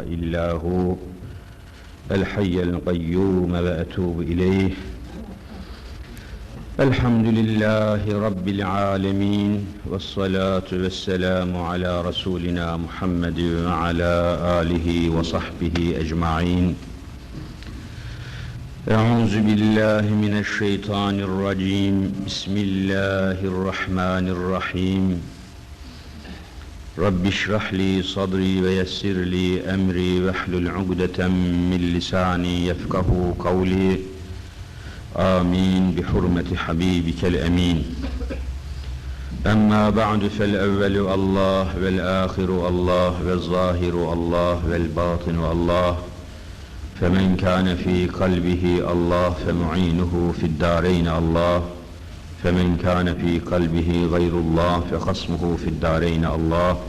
إلا هو الحي القيوم وأتوب إليه. الحمد لله رب العالمين والصلاة والسلام على رسولنا محمد وعلى آله وصحبه أجمعين. أعوذ بالله من الشيطان الرجيم. بسم الله الرحمن الرحيم. رب اشرح لي صدري ويسر لي أمري واحلل عقدة من لساني يفقه قولي. آمين. بحرمة حبيبك الأمين. أما بعد فالأول الله والآخر الله والظاهر الله والباطن الله. فمن كان في قلبه الله فمعينه في الدارين الله. فمن كان في قلبه غير الله فخصمه في الدارين الله.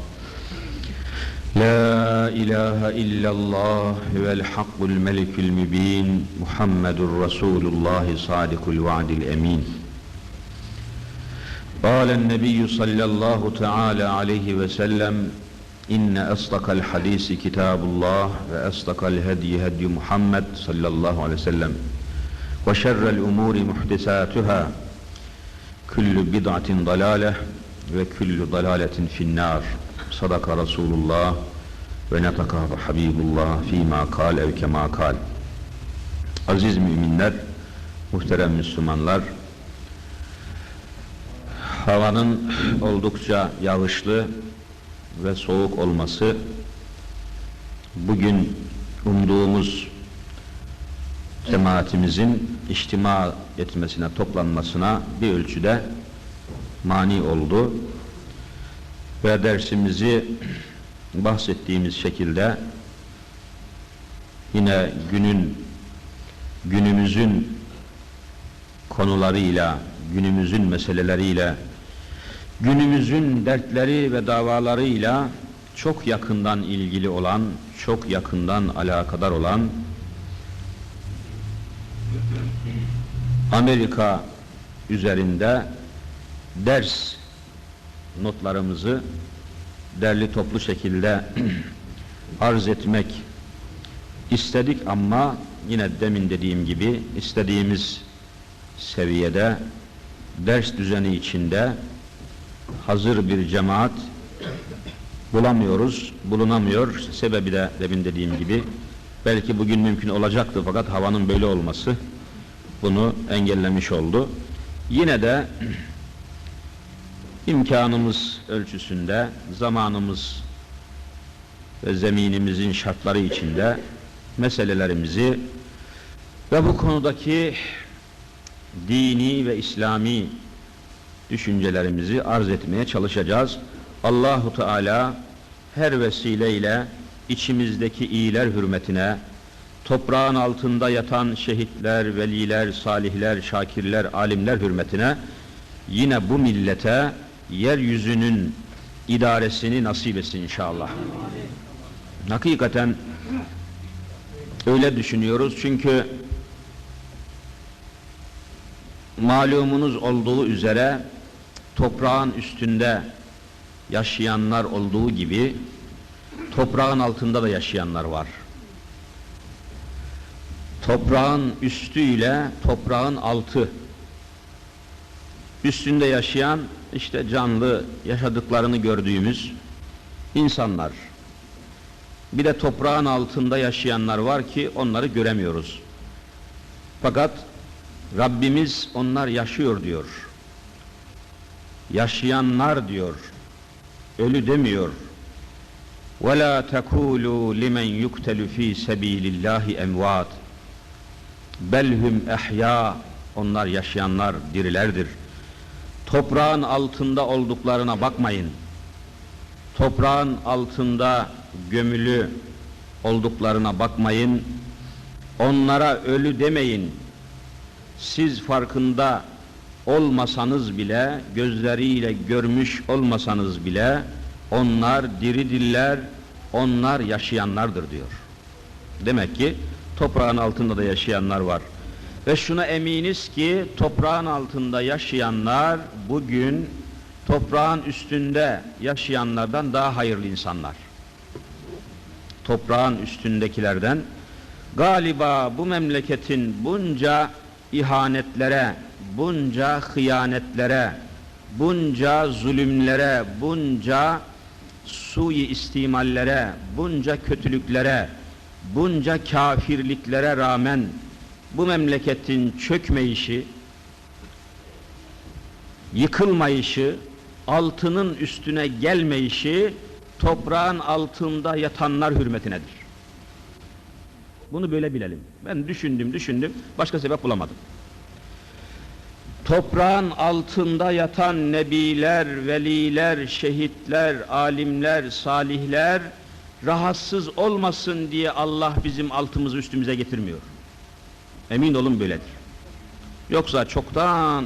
لا إله إلا الله والحق الملك المبين محمد رسول الله صادق الوعد الأمين. قال النبي صلى الله تعالى عليه وسلم إن أصدق الحديث كتاب الله وأصدق الهدي هدي محمد صلى الله عليه وسلم وشر الأمور محدثاتها. Küllü bid'atin dalale ve küllü dalaletin finnar. Sadaka Resulullah ve netaka Habibullah fîmâ kal ev kemâ kal. Aziz müminler, muhterem Müslümanlar, havanın oldukça yağışlı ve soğuk olması bugün umduğumuz cemaatimizin içtima etmesine, toplanmasına bir ölçüde mani oldu. Ve dersimizi bahsettiğimiz şekilde yine günün günümüzün konularıyla, günümüzün meseleleriyle, günümüzün dertleri ve davalarıyla çok yakından ilgili olan, çok yakından alakadar olan Amerika üzerinde ders notlarımızı derli toplu şekilde arz etmek istedik ama yine demin dediğim gibi istediğimiz seviyede ders düzeni içinde hazır bir cemaat bulamıyoruz, bulunamıyor. Sebebi de demin dediğim gibi belki bugün mümkün olacaktı fakat havanın böyle olması bunu engellemiş oldu. Yine de imkanımız ölçüsünde, zamanımız ve zeminimizin şartları içinde meselelerimizi ve bu konudaki dini ve İslami düşüncelerimizi arz etmeye çalışacağız. Allahu Teala her vesileyle içimizdeki iyiler hürmetine, toprağın altında yatan şehitler, veliler, salihler, şakirler, alimler hürmetine yine bu millete yeryüzünün idaresini nasip etsin inşallah. Hakikaten öyle düşünüyoruz çünkü malumunuz olduğu üzere toprağın üstünde yaşayanlar olduğu gibi toprağın altında da yaşayanlar var. Toprağın üstüyle toprağın altı üstünde yaşayan işte canlı yaşadıklarını gördüğümüz insanlar. Bir de toprağın altında yaşayanlar var ki onları göremiyoruz. Fakat Rabbimiz onlar yaşıyor diyor. Yaşayanlar diyor. Ölü demiyor. وَلَا تَكُولُوا لِمَنْ يُقْتَلُ ف۪ي سَب۪يلِ اللّٰهِ اَمْوَاتٍ Belhum ehya onlar yaşayanlar dirilerdir. Toprağın altında olduklarına bakmayın. Toprağın altında gömülü olduklarına bakmayın. Onlara ölü demeyin. Siz farkında olmasanız bile, gözleriyle görmüş olmasanız bile onlar diri diller, onlar yaşayanlardır diyor. Demek ki toprağın altında da yaşayanlar var. Ve şuna eminiz ki toprağın altında yaşayanlar bugün toprağın üstünde yaşayanlardan daha hayırlı insanlar. toprağın üstündekilerden galiba bu memleketin bunca ihanetlere, bunca hıyanetlere, bunca zulümlere, bunca sui istimallere, bunca kötülüklere, bunca kafirliklere rağmen bu memleketin çökmeyişi, yıkılmayışı, altının üstüne gelmeyişi toprağın altında yatanlar hürmetinedir. Bunu böyle bilelim. Ben düşündüm, düşündüm, başka sebep bulamadım. Toprağın altında yatan nebiler, veliler, şehitler, alimler, salihler rahatsız olmasın diye Allah bizim altımızı üstümüze getirmiyor. Emin olun böyledir. Yoksa çoktan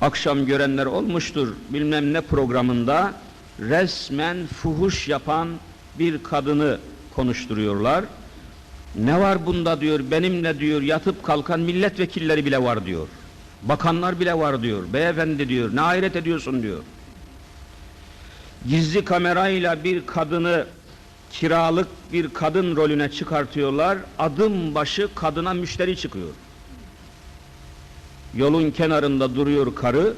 akşam görenler olmuştur bilmem ne programında resmen fuhuş yapan bir kadını konuşturuyorlar. Ne var bunda diyor, benimle diyor yatıp kalkan milletvekilleri bile var diyor. Bakanlar bile var diyor, beyefendi diyor, ne hayret ediyorsun diyor. Gizli kamerayla bir kadını kiralık bir kadın rolüne çıkartıyorlar, adım başı kadına müşteri çıkıyor. Yolun kenarında duruyor karı,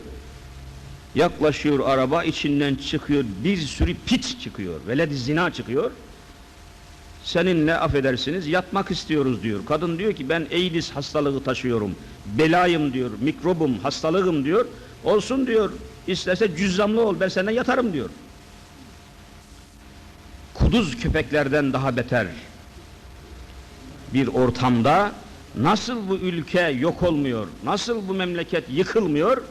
yaklaşıyor araba, içinden çıkıyor, bir sürü pit çıkıyor, veled zina çıkıyor. Seninle affedersiniz yatmak istiyoruz diyor. Kadın diyor ki ben AIDS hastalığı taşıyorum. Belayım diyor, mikrobum, hastalığım diyor. Olsun diyor, isterse cüzzamlı ol ben seninle yatarım diyor. Kuduz köpeklerden daha beter bir ortamda nasıl bu ülke yok olmuyor, nasıl bu memleket yıkılmıyor,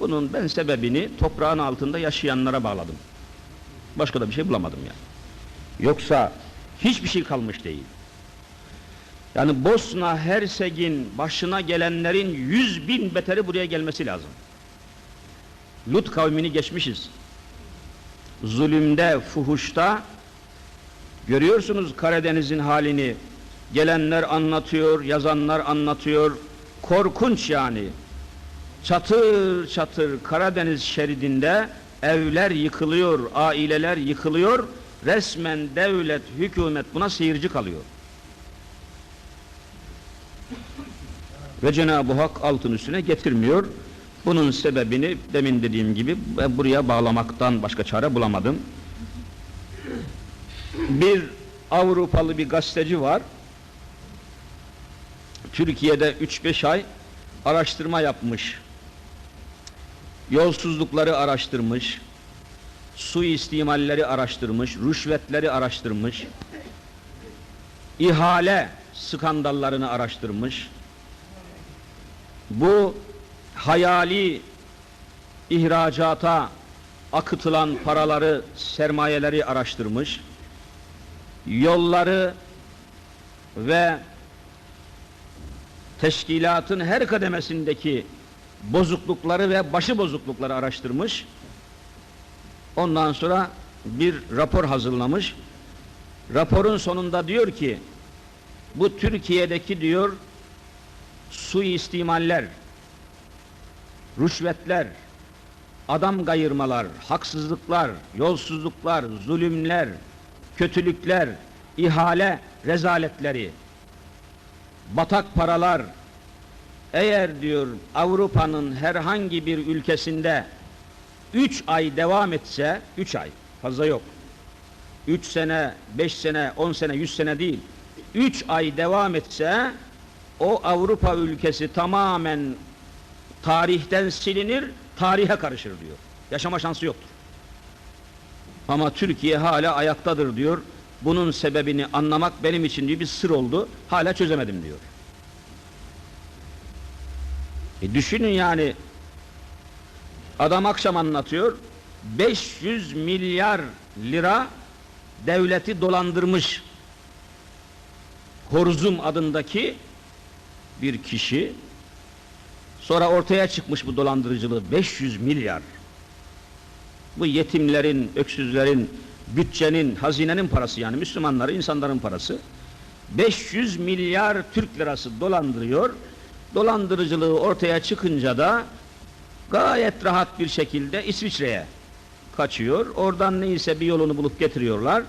bunun ben sebebini toprağın altında yaşayanlara bağladım. Başka da bir şey bulamadım yani. Yoksa hiçbir şey kalmış değil. Yani Bosna Hersek'in başına gelenlerin yüz bin beteri buraya gelmesi lazım. Lut kavmini geçmişiz. Zulümde, fuhuşta görüyorsunuz Karadeniz'in halini. Gelenler anlatıyor, yazanlar anlatıyor. Korkunç yani. Çatır çatır Karadeniz şeridinde evler yıkılıyor, aileler yıkılıyor. Resmen devlet, hükümet buna seyirci kalıyor. Ve Cenab-ı Hak altın üstüne getirmiyor. Bunun sebebini demin dediğim gibi ben buraya bağlamaktan başka çare bulamadım. Bir Avrupalı bir gazeteci var. Türkiye'de 3-5 ay araştırma yapmış. Yolsuzlukları araştırmış. Su istimalleri araştırmış, rüşvetleri araştırmış. ihale skandallarını araştırmış. Bu hayali ihracata akıtılan paraları, sermayeleri araştırmış. Yolları ve teşkilatın her kademesindeki bozuklukları ve başı bozuklukları araştırmış. Ondan sonra bir rapor hazırlamış. Raporun sonunda diyor ki bu Türkiye'deki diyor suistimaller, rüşvetler, adam kayırmalar, haksızlıklar, yolsuzluklar, zulümler, kötülükler, ihale rezaletleri, batak paralar, eğer diyor Avrupa'nın herhangi bir ülkesinde üç ay devam etse, üç ay, fazla yok. Üç sene, beş sene, on sene, yüz sene değil. Üç ay devam etse, o Avrupa ülkesi tamamen tarihten silinir, tarihe karışır diyor. Yaşama şansı yoktur. Ama Türkiye hala ayaktadır diyor. Bunun sebebini anlamak benim için diyor bir sır oldu. Hala çözemedim diyor. E düşünün yani adam akşam anlatıyor 500 milyar lira devleti dolandırmış Horzum adındaki bir kişi sonra ortaya çıkmış bu dolandırıcılığı 500 milyar bu yetimlerin, öksüzlerin, bütçenin, hazinenin parası yani Müslümanların, insanların parası 500 milyar Türk lirası dolandırıyor dolandırıcılığı ortaya çıkınca da gayet rahat bir şekilde İsviçre'ye kaçıyor. Oradan neyse bir yolunu bulup getiriyorlar.